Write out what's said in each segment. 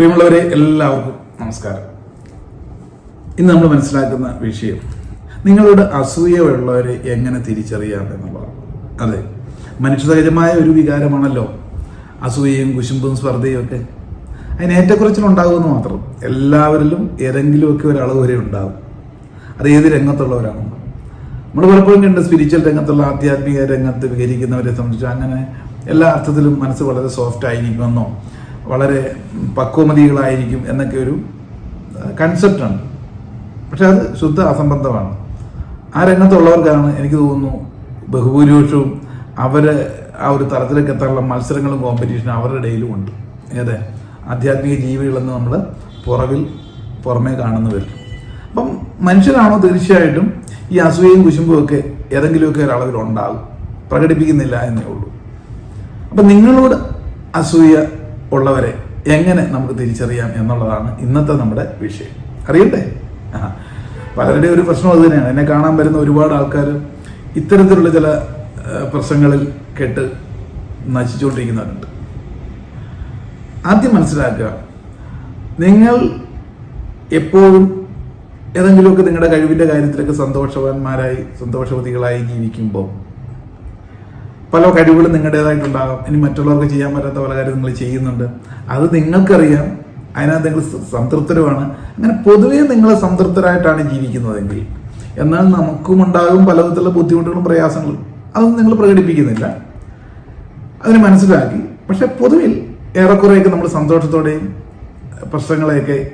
പ്രിയമുള്ളവരെ എല്ലാവർക്കും നമസ്കാരം. ഇന്ന് നമ്മൾ മനസ്സിലാക്കുന്ന വിഷയം നിങ്ങളോട് അസൂയുള്ളവരെ എങ്ങനെ തിരിച്ചറിയാം എന്നുള്ളതാണ്. അതെ മനുഷ്യസഹജമായ ഒരു വികാരമാണല്ലോ അസൂയയും കുശുമ്പും സ്പർദ്ധയും ഒക്കെ. അതിന് ഏറ്റക്കുറച്ചിലുണ്ടാകുമെന്ന് മാത്രം എല്ലാവരിലും ഏതെങ്കിലുമൊക്കെ ഒരാൾ വരെ ഉണ്ടാകും. അത് ഏത് രംഗത്തുള്ളവരാണ് നമ്മൾ പലപ്പോഴും കണ്ട് സ്പിരിച്വൽ രംഗത്തുള്ള ആധ്യാത്മിക രംഗത്ത് വിഹരിക്കുന്നവരെ സംബന്ധിച്ച് അങ്ങനെ എല്ലാ അർത്ഥത്തിലും മനസ്സ് വളരെ സോഫ്റ്റ് ആയിരിക്കുമെന്നോ വളരെ പക്വമതികളായിരിക്കും എന്നൊക്കെ ഒരു കൺസെപ്റ്റാണ് പക്ഷെ അത് ശുദ്ധ അസംബന്ധമാണ്. ആ രംഗത്തുള്ളവർക്കാണ് എനിക്ക് തോന്നുന്നു ബഹുഭൂരിപക്ഷവും അവർ ആ ഒരു തലത്തിലേക്ക് എത്താനുള്ള മത്സരങ്ങളും കോമ്പറ്റീഷനും അവരുടെ ഇടയിലും ഉണ്ട്. ഏതെ? ആധ്യാത്മിക ജീവികളെന്ന് നമ്മൾ പുറവിൽ പുറമേ കാണുന്നവർ അപ്പം മനുഷ്യനാണോ തീർച്ചയായിട്ടും ഈ അസൂയയും കുശുമ്പും ഒക്കെ ഏതെങ്കിലുമൊക്കെ ഒരളവിൽ ഉണ്ടാകും പ്രകടിപ്പിക്കുന്നില്ല എന്നേ ഉള്ളൂ. അപ്പം നിങ്ങളോട് അസൂയ ഉള്ളവരെ എങ്ങനെ നമുക്ക് തിരിച്ചറിയാം എന്നുള്ളതാണ് ഇന്നത്തെ നമ്മുടെ വിഷയം. അറിയണ്ടേ? ആ. പലരുടെ ഒരു പ്രശ്നം അത് തന്നെയാണ്. എന്നെ കാണാൻ വരുന്ന ഒരുപാട് ആൾക്കാർ ഇത്തരത്തിലുള്ള ചില പ്രശ്നങ്ങളിൽ കെട്ട് നശിച്ചുകൊണ്ടിരിക്കുന്നവരുണ്ട്. ആദ്യം മനസ്സിലാക്കുക നിങ്ങൾ എപ്പോഴും ഏതെങ്കിലുമൊക്കെ നിങ്ങളുടെ കഴിവിന്റെ കാര്യത്തിലൊക്കെ സന്തോഷവാന്മാരായി സന്തോഷവതികളായി ജീവിക്കുമ്പോൾ പല കഴിവുകളും നിങ്ങളുടേതായിട്ടുണ്ടാകാം ഇനി മറ്റുള്ളവർക്ക് ചെയ്യാൻ പറ്റാത്ത പല കാര്യം നിങ്ങൾ ചെയ്യുന്നുണ്ട്. അത് നിങ്ങൾക്കറിയാം. അതിനകത്ത് നിങ്ങൾ സംതൃപ്തരുമാണ്. അങ്ങനെ പൊതുവേ നിങ്ങൾ സംതൃപ്തരായിട്ടാണ് ജീവിക്കുന്നതെങ്കിൽ എന്നാൽ നമുക്കും ഉണ്ടാകും പല വിധത്തിലുള്ള ബുദ്ധിമുട്ടുകളും പ്രയാസങ്ങളും. അതൊന്നും നിങ്ങൾ പ്രകടിപ്പിക്കുന്നില്ല. അതിന് മനസ്സിലാക്കി. പക്ഷെ പൊതുവിൽ ഏറെക്കുറെയൊക്കെ നമ്മൾ സന്തോഷത്തോടെയും പ്രശ്നങ്ങളെയൊക്കെ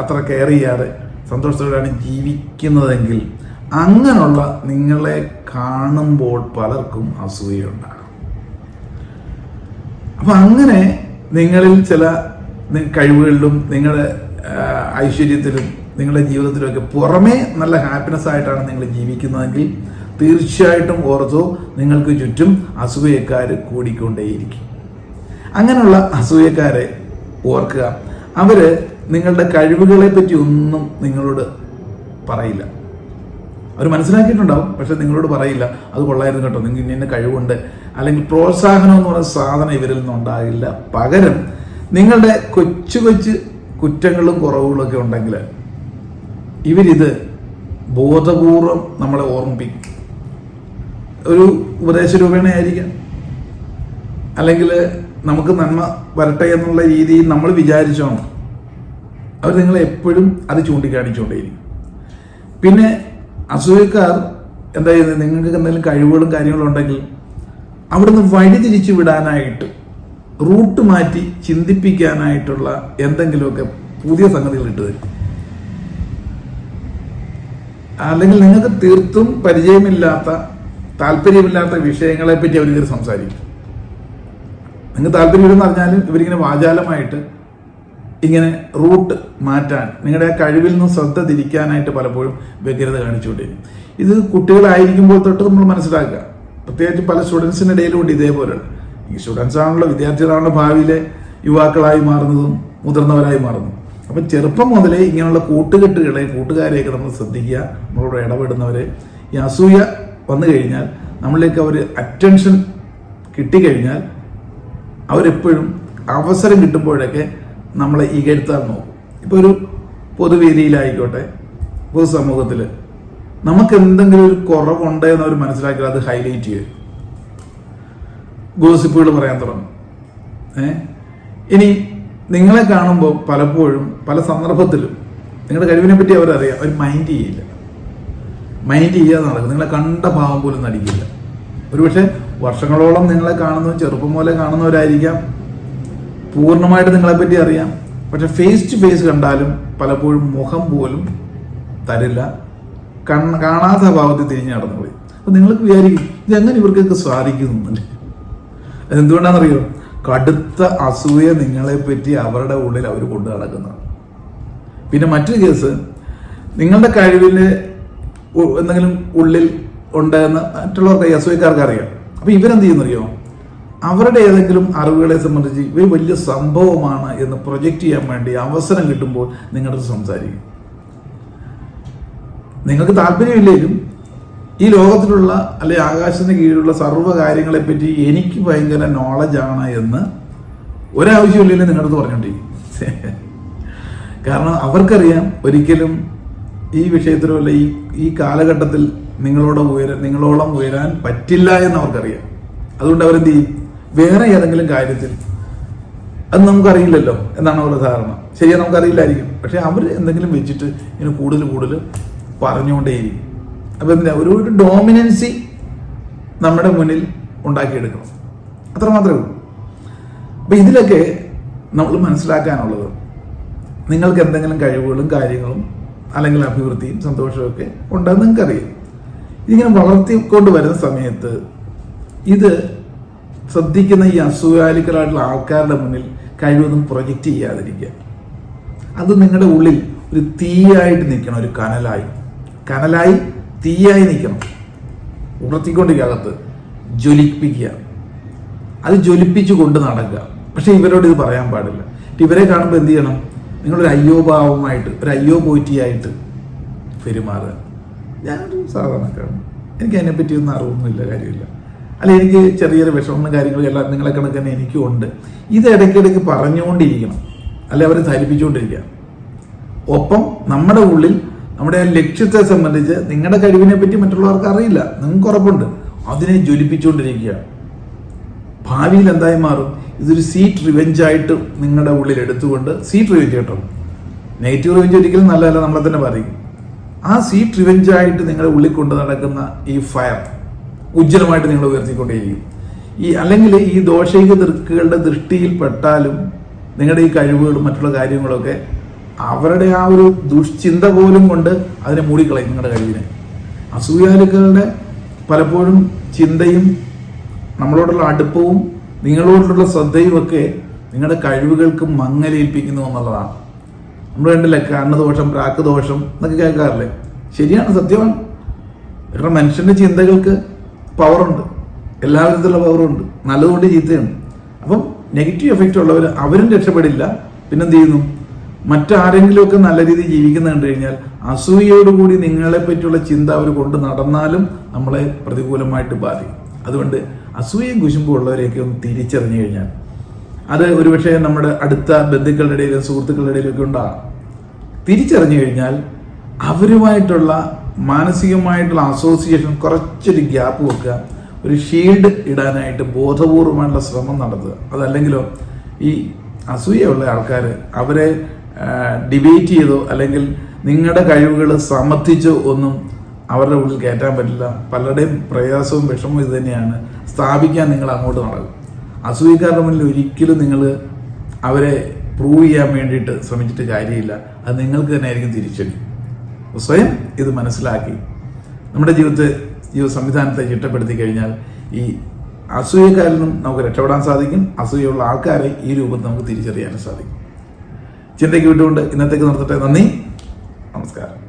അത്ര കെയർ ചെയ്യാതെ സന്തോഷത്തോടെയാണ് ജീവിക്കുന്നതെങ്കിൽ അങ്ങനെയുള്ള നിങ്ങളെ കാണുമ്പോൾ പലർക്കും അസൂയുണ്ടാകും അപ്പൊ അങ്ങനെ നിങ്ങളിൽ ചില കഴിവുകളിലും നിങ്ങളുടെ ഐശ്വര്യത്തിലും നിങ്ങളുടെ ജീവിതത്തിലുമൊക്കെ പുറമേ നല്ല ഹാപ്പിനെസ് ആയിട്ടാണ് നിങ്ങൾ ജീവിക്കുന്നതെങ്കിൽ തീർച്ചയായിട്ടും ഓർത്തോ നിങ്ങൾക്ക് ചുറ്റും അസൂയക്കാർ കൂടിക്കൊണ്ടേയിരിക്കും. അങ്ങനെയുള്ള അസൂയക്കാരെ ഓർക്കുക. അവർ നിങ്ങളുടെ കഴിവുകളെ പറ്റി ഒന്നും നിങ്ങളോട് പറയില്ല. അവർ മനസ്സിലാക്കിയിട്ടുണ്ടാവും പക്ഷെ നിങ്ങളോട് പറയില്ല. അത് കൊള്ളായിരുന്നു കേട്ടോ. നിങ്ങൾക്ക് ഇന്ന കഴിവുണ്ട്. അല്ലെങ്കിൽ പ്രോത്സാഹനം എന്ന് പറയുന്ന സാധനം ഇവരിൽ നിന്നുണ്ടാകില്ല പകരം നിങ്ങളുടെ കൊച്ചു കൊച്ചു കുറ്റങ്ങളും കുറവുകളൊക്കെ ഉണ്ടെങ്കിൽ ഇവരിത് ബോധപൂർവം നമ്മളെ ഓർമ്മിപ്പിക്കും. ഒരു ഉപദേശ രൂപേണയായിരിക്കാം അല്ലെങ്കിൽ നമുക്ക് നന്മ വരട്ടെ എന്നുള്ള രീതിയിൽ നമ്മൾ വിചാരിച്ചോണം. അവർ നിങ്ങളെ എപ്പോഴും അത് ചൂണ്ടിക്കാണിച്ചുകൊണ്ടേയിരിക്കും. പിന്നെ അസൂയക്കാർ എന്താ ചെയ്യുന്നത്? നിങ്ങൾക്ക് എന്തെങ്കിലും കഴിവുകളും കാര്യങ്ങളും ഉണ്ടെങ്കിൽ അവിടുന്ന് വഴി തിരിച്ചു വിടാനായിട്ട് റൂട്ട് മാറ്റി ചിന്തിപ്പിക്കാനായിട്ടുള്ള എന്തെങ്കിലുമൊക്കെ പുതിയ സംഗതികൾ ഇട്ട് തരും. അല്ലെങ്കിൽ നിങ്ങൾക്ക് തീർത്തും പരിചയമില്ലാത്ത താല്പര്യമില്ലാത്ത വിഷയങ്ങളെ പറ്റി അവർ ഇതിൽ സംസാരിക്കും. നിങ്ങൾക്ക് താല്പര്യമില്ലെന്ന് പറഞ്ഞാലും ഇവരിങ്ങനെ വാചാലമായിട്ട് ഇങ്ങനെ റൂട്ട് മാറ്റാൻ നിങ്ങളുടെ കഴിവിൽ നിന്ന് ശ്രദ്ധ തിരിക്കാനായിട്ട് പലപ്പോഴും വ്യഗ്രത കാണിച്ചുകൊണ്ടിരിക്കും. ഇത് കുട്ടികളായിരിക്കുമ്പോൾ തൊട്ട് നമ്മൾ മനസ്സിലാക്കുക. പ്രത്യേകിച്ച് പല സ്റ്റുഡൻസിന്റെ ഇടയിലുണ്ട് ഇതേപോലെയാണ്. ഈ സ്റ്റുഡൻസ് ആണല്ലോ വിദ്യാർത്ഥികളാണല്ലോ ഭാവിയിലെ യുവാക്കളായി മാറുന്നതും മുതിർന്നവരായി മാറുന്നതും. അപ്പം ചെറുപ്പം മുതലേ ഇങ്ങനെയുള്ള കൂട്ടുകെട്ടുകളെ കൂട്ടുകാരെയൊക്കെ നമ്മൾ ശ്രദ്ധിക്കുക നമ്മളോട് ഇടപെടുന്നവരെ ഈ അസൂയ വന്നു കഴിഞ്ഞാൽ നമ്മളിലേക്ക് അവർ അറ്റൻഷൻ കിട്ടിക്കഴിഞ്ഞാൽ അവരെപ്പോഴും അവസരം കിട്ടുമ്പോഴൊക്കെ നമ്മളെ ഇകഴ്ത്താൻ നോക്കും. ഇപ്പോൾ ഒരു പൊതുവേദിയിലായിക്കോട്ടെ പൊതുസമൂഹത്തിൽ നമുക്ക് എന്തെങ്കിലും ഒരു കുറവുണ്ട് എന്ന് അവർ മനസ്സിലാക്കി അത് ഹൈലൈറ്റ് ചെയ്യും. ഗോസിപ്പുകൾ പറയാൻ തുടങ്ങും. ഏ? ഇനി നിങ്ങളെ കാണുമ്പോൾ പലപ്പോഴും പല സന്ദർഭത്തിലും നിങ്ങളുടെ കഴിവിനെ പറ്റി അവരറിയാം അവർ മൈൻഡ് ചെയ്യില്ല. മൈൻഡ് ചെയ്യാതെ നടക്കും നിങ്ങളെ കണ്ട ഭാവം പോലും നടിക്കില്ല. ഒരുപക്ഷെ വർഷങ്ങളോളം നിങ്ങളെ കാണുന്ന ചെറുപ്പം പോലെ കാണുന്നവരായിരിക്കാം പൂർണമായിട്ട് നിങ്ങളെപ്പറ്റി അറിയാം. പക്ഷെ ഫേസ് ടു ഫേസ് കണ്ടാലും പലപ്പോഴും മുഖം പോലും തരില്ല. കണ്ണ കാണാത്ത ഭാവത്തിൽ തിരിഞ്ഞു നടന്നു പോയി. അപ്പൊ നിങ്ങൾക്ക് വിചാരിക്കും ഇതെങ്ങനെ ഇവർക്കൊക്കെ സാധിക്കുന്നുണ്ടല്ലേ എന്തുകൊണ്ടാണെന്നറിയോ കടുത്ത അസൂയ നിങ്ങളെ പറ്റി അവരുടെ ഉള്ളിൽ അവർ കൊണ്ടു നടക്കുന്നതാണ്. പിന്നെ മറ്റൊരു കേസ് നിങ്ങളുടെ കഴിവിൽ എന്തെങ്കിലും ഉള്ളിൽ ഉണ്ടെന്ന് മറ്റുള്ളവർക്ക് അസൂയക്കാർക്ക് അറിയാം. അപ്പൊ ഇവരെന്ത് ചെയ്യുന്നറിയോ? അവരുടെ ഏതെങ്കിലും അറിവുകളെ സംബന്ധിച്ച് ഇവർ വലിയ സംഭവമാണ് എന്ന് പ്രൊജക്റ്റ് ചെയ്യാൻ വേണ്ടി അവസരം കിട്ടുമ്പോൾ നിങ്ങളുടെ സംസാരിക്കും. നിങ്ങൾക്ക് താല്പര്യമില്ലെങ്കിലും ഈ ലോകത്തിലുള്ള അല്ലെ ആകാശത്തിന് കീഴിലുള്ള സർവ കാര്യങ്ങളെപ്പറ്റി എനിക്ക് ഭയങ്കര നോളജാണ് എന്ന് ഒരാവശ്യമില്ലെങ്കിലും നിങ്ങളുടെ അടുത്ത് പറഞ്ഞുകൊണ്ടിരിക്കും. കാരണം അവർക്കറിയാം ഒരിക്കലും ഈ വിഷയത്തിലോ അല്ല ഈ ഈ കാലഘട്ടത്തിൽ നിങ്ങളോട് ഉയരാൻ നിങ്ങളോളം ഉയരാൻ പറ്റില്ല എന്ന് അവർക്കറിയാം. അതുകൊണ്ട് അവരെന്ത് ചെയ്യും? വേറെ ഏതെങ്കിലും കാര്യത്തിൽ. അത് നമുക്കറിയില്ലല്ലോ എന്നാണ് അവരുടെ ധാരണ. ശരിയാ നമുക്കറിയില്ലായിരിക്കും. പക്ഷെ അവർ എന്തെങ്കിലും വെച്ചിട്ട് ഇങ്ങനെ കൂടുതൽ കൂടുതൽ പറഞ്ഞുകൊണ്ടേയിരിക്കും. അപ്പം എന്താ ഒരു ഒരു ഡോമിനൻസി നമ്മുടെ മുന്നിൽ ഉണ്ടാക്കിയെടുക്കണം. അത്ര മാത്രമേ ഉള്ളൂ. അപ്പം ഇതിലൊക്കെ നമ്മൾ മനസ്സിലാക്കാനുള്ളത് നിങ്ങൾക്ക് എന്തെങ്കിലും കഴിവുകളും കാര്യങ്ങളും അല്ലെങ്കിൽ അഭിവൃദ്ധിയും സന്തോഷവും ഒക്കെ ഉണ്ടെന്ന് നിങ്ങൾക്കറിയാം. ഇതിങ്ങനെ വളർത്തിക്കൊണ്ട് വരുന്ന സമയത്ത് ഇത് ശ്രദ്ധിക്കുന്ന ഈ അസൂയാലിക്കലായിട്ടുള്ള ആൾക്കാരുടെ മുന്നിൽ കഴിവതും പ്രൊജക്റ്റ് ചെയ്യാതിരിക്കുക. അത് നിങ്ങളുടെ ഉള്ളിൽ ഒരു തീയായിട്ട് നിൽക്കണം ഒരു കനലായി. കനലായി തീയായി നിൽക്കണം. ഉണർത്തിക്കൊണ്ടിരിക്കുക അകത്ത് ജ്വലിപ്പിക്കുക. അത് ജ്വലിപ്പിച്ചു കൊണ്ട് നടക്കുക. പക്ഷേ ഇവരോട് ഇത് പറയാൻ പാടില്ല. ഇവരെ കാണുമ്പോൾ എന്ത് ചെയ്യണം? നിങ്ങളൊരു അയ്യോഭാവമായിട്ട് ഒരു അയ്യോ പോറ്റിയായിട്ട് പെരുമാറുക. ഞാനൊരു സാധാരണക്കാരൻ. എനിക്ക് അതിനെപ്പറ്റി ഒന്നും അറിവൊന്നുമില്ല കാര്യമില്ല. അല്ല എനിക്ക് ചെറിയൊരു വിഷമങ്ങളും കാര്യങ്ങളും എല്ലാം നിങ്ങളെ കണക്ക് തന്നെ എനിക്കും ഉണ്ട്. ഇത് ഇടയ്ക്കിടയ്ക്ക് പറഞ്ഞുകൊണ്ടിരിക്കണം. അല്ലെ അവരെ ധരിപ്പിച്ചുകൊണ്ടിരിക്കുക. ഒപ്പം നമ്മുടെ ഉള്ളിൽ നമ്മുടെ ലക്ഷ്യത്തെ സംബന്ധിച്ച് നിങ്ങളുടെ കഴിവിനെ പറ്റി മറ്റുള്ളവർക്ക് അറിയില്ല. നിങ്ങൾക്ക് ഉറപ്പുണ്ട്. അതിനെ ജ്വലിപ്പിച്ചുകൊണ്ടിരിക്കുക. ഭാവിയിൽ എന്തായി മാറും? ഇതൊരു സീറ്റ് റിവെഞ്ച് ആയിട്ട് നിങ്ങളുടെ ഉള്ളിൽ എടുത്തുകൊണ്ട് സീറ്റ് റിവെഞ്ച് കേട്ടോ. നെഗറ്റീവ് റിവെഞ്ച് ഒരിക്കലും നല്ലതല്ല നമ്മളെ തന്നെ പറയും. ആ സീറ്റ് റിവെഞ്ച് ആയിട്ട് നിങ്ങളുടെ ഉള്ളിൽ കൊണ്ട് നടക്കുന്ന ഈ ഫയർ ഉജ്ജ്വലമായിട്ട് നിങ്ങൾ ഉയർത്തിക്കൊണ്ടേയിരിക്കും. ഈ അല്ലെങ്കിൽ ഈ ദോഷൈക ദൃക്കുകളുടെ ദൃഷ്ടിയിൽ പെട്ടാലും നിങ്ങളുടെ ഈ കഴിവുകളും മറ്റുള്ള കാര്യങ്ങളൊക്കെ അവരുടെ ആ ഒരു ദുഷ്ചിന്ത പോലും കൊണ്ട് അതിനെ മൂടിക്കളയും നിങ്ങളുടെ കഴിവിനെ. അസൂയാലുക്കളുടെ പലപ്പോഴും ചിന്തയും നമ്മളോടുള്ള അടുപ്പവും നിങ്ങളോടുള്ള ശ്രദ്ധയും ഒക്കെ നിങ്ങളുടെ കഴിവുകൾക്ക് മങ്ങലേൽപ്പിക്കുന്നു എന്നുള്ളതാണ്. നമ്മൾ കണ്ടില്ലേ കണ്ണ് ദോഷം പ്രാക്ക് ദോഷം എന്നൊക്കെ കേൾക്കാറില്ലേ? ശരിയാണ് സത്യമാണ്. കാരണം മനുഷ്യന്റെ ചിന്തകൾക്ക് പവറുണ്ട് എല്ലാ വിധത്തിലുള്ള പവറുണ്ട് നല്ലതുകൊണ്ട് ചീത്തയുണ്ട്. അപ്പം നെഗറ്റീവ് എഫക്റ്റ് ഉള്ളവർ അവരും രക്ഷപ്പെടില്ല. പിന്നെന്ത് ചെയ്യുന്നു മറ്റാരെങ്കിലുമൊക്കെ നല്ല രീതിയിൽ ജീവിക്കുന്ന കണ്ടു കഴിഞ്ഞാൽ അസൂയയോടുകൂടി നിങ്ങളെ പറ്റിയുള്ള ചിന്ത അവർ കൊണ്ട് നടന്നാലും നമ്മളെ പ്രതികൂലമായിട്ട് ബാധിക്കും. അതുകൊണ്ട് അസൂയയും കുശുമ്പും ഉള്ളവരെയൊക്കെ ഒന്ന് തിരിച്ചറിഞ്ഞു കഴിഞ്ഞാൽ. അത് ഒരുപക്ഷെ നമ്മുടെ അടുത്ത ബന്ധുക്കളുടെ ഇടയിലും സുഹൃത്തുക്കളുടെ ഇടയിലൊക്കെ ഉണ്ടാകാം. തിരിച്ചറിഞ്ഞു കഴിഞ്ഞാൽ അവരുമായിട്ടുള്ള മാനസികമായിട്ടുള്ള അസോസിയേഷൻ കുറച്ചൊരു ഗ്യാപ്പ് വെക്കുക. ഒരു ഷീൽഡ് ഇടാനായിട്ട് ബോധപൂർവമായിട്ടുള്ള ശ്രമം നടത്തുക. അതല്ലെങ്കിലോ ഈ അസൂയുള്ള ആൾക്കാർ അവരെ ഡിബേറ്റ് ചെയ്തോ അല്ലെങ്കിൽ നിങ്ങളുടെ കഴിവുകൾ സമർത്ഥിച്ചോ ഒന്നും അവരുടെ ഉള്ളിൽ കയറ്റാൻ പറ്റില്ല. പലരുടെയും പ്രയാസവും വിഷമവും ഇത് തന്നെയാണ്. സ്ഥാപിക്കാൻ നിങ്ങൾ അങ്ങോട്ട് നടക്കും. അസൂയക്കാരുടെ മുന്നിൽ ഒരിക്കലും നിങ്ങൾ അവരെ പ്രൂവ് ചെയ്യാൻ വേണ്ടിയിട്ട് ശ്രമിച്ചിട്ട് കാര്യമില്ല. അത് നിങ്ങൾക്ക് തന്നെ ആയിരിക്കും തിരിച്ചടി. സ്വയം ഇത് മനസ്സിലാക്കി. നമ്മുടെ ജീവിതത്തെ ജീവിത സംവിധാനത്തെ ചിട്ടപ്പെടുത്തി കഴിഞ്ഞാൽ ഈ അസൂയക്കാരിൽ നിന്നും നമുക്ക് രക്ഷപ്പെടാൻ സാധിക്കും. അസൂയുള്ള ആൾക്കാരെ ഈ രൂപത്തിൽ നമുക്ക് തിരിച്ചറിയാനും സാധിക്കും. ചിന്തയ്ക്ക് വിട്ടുകൊണ്ട് ഇന്നത്തേക്ക് നിർത്തട്ടെ. നന്ദി. നമസ്കാരം.